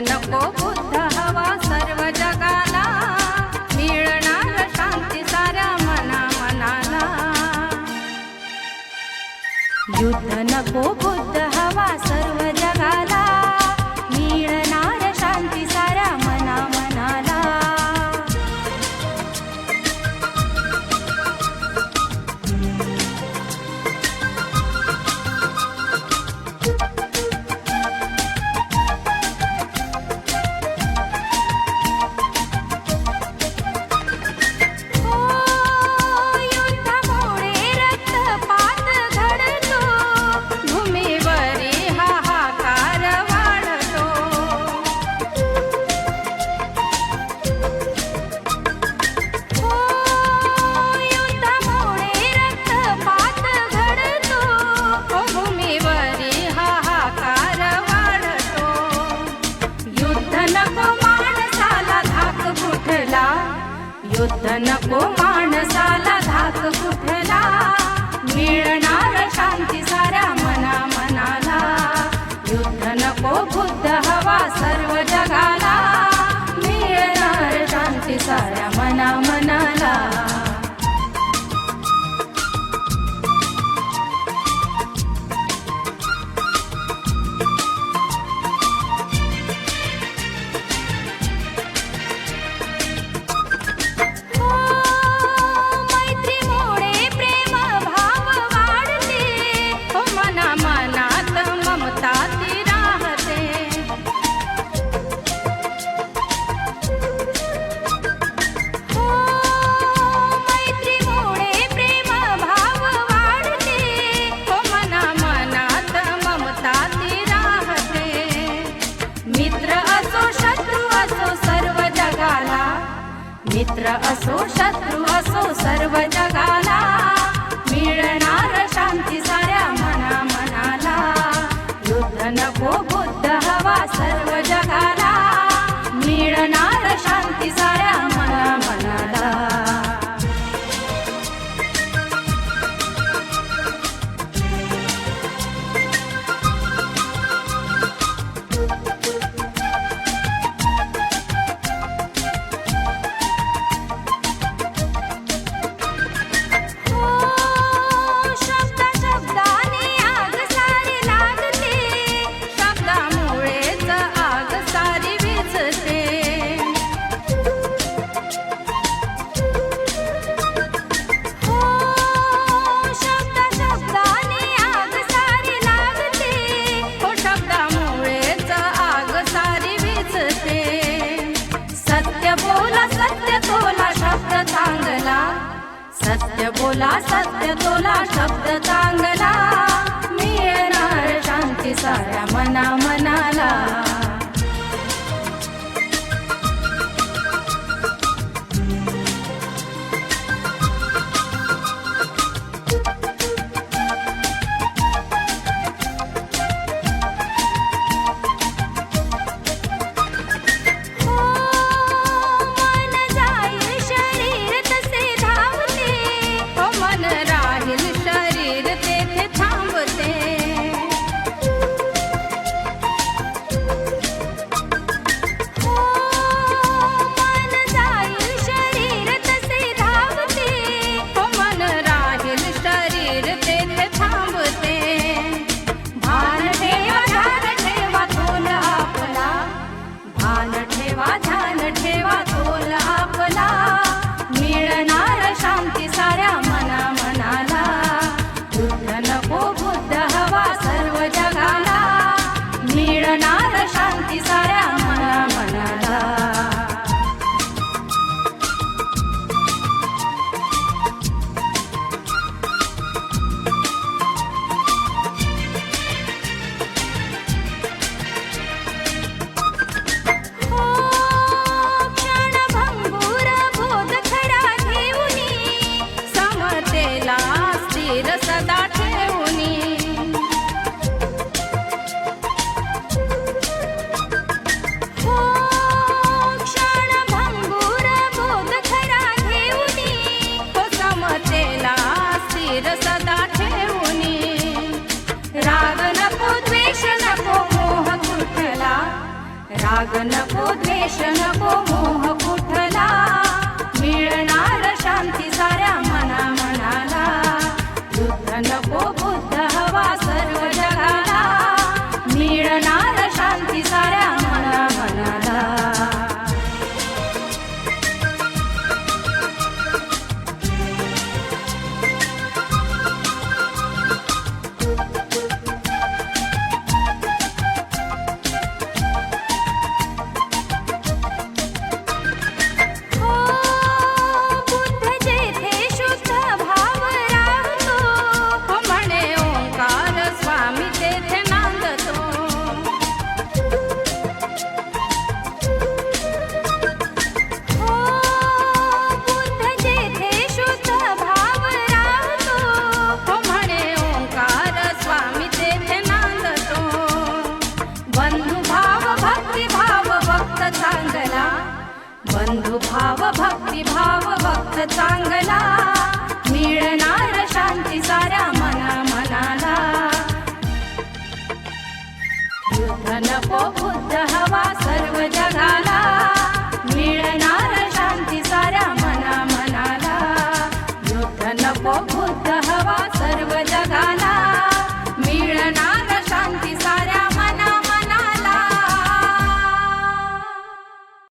नको बुद्ध हवा सर्व जगाला. मिळणार शांती साऱ्या मना मनाला युद्ध नको बुद्ध युद्ध नको माणसाला धाक कुठला? मिळणार शांती साऱ्या मित्र असो शत्रू असो सर्व जगाला सत्य बोला सत्य तोला शब्द चांगला मी येणार शांती साऱ्या मना मनाला राग नको द्वेष नको बंधु भाव भक्ती भाव भक्त चांगला.